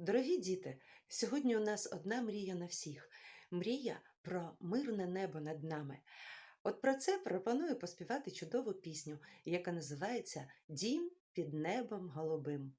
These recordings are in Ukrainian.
Дорогі діти, сьогодні у нас одна мрія на всіх мрія про мирне небо над нами. От про це пропоную поспівати чудову пісню, яка називається Дім під небом голубим.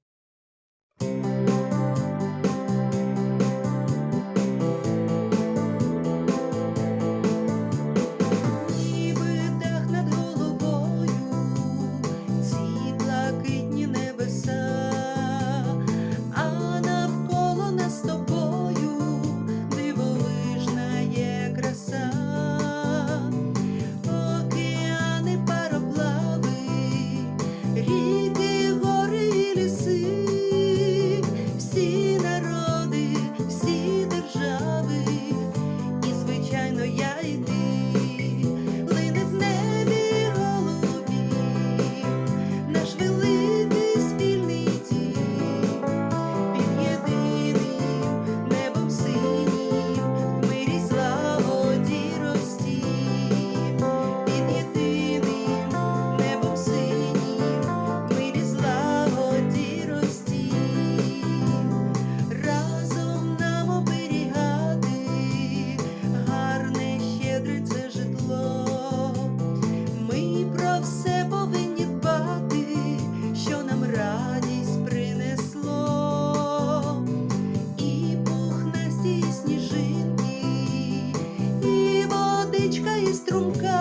струмка.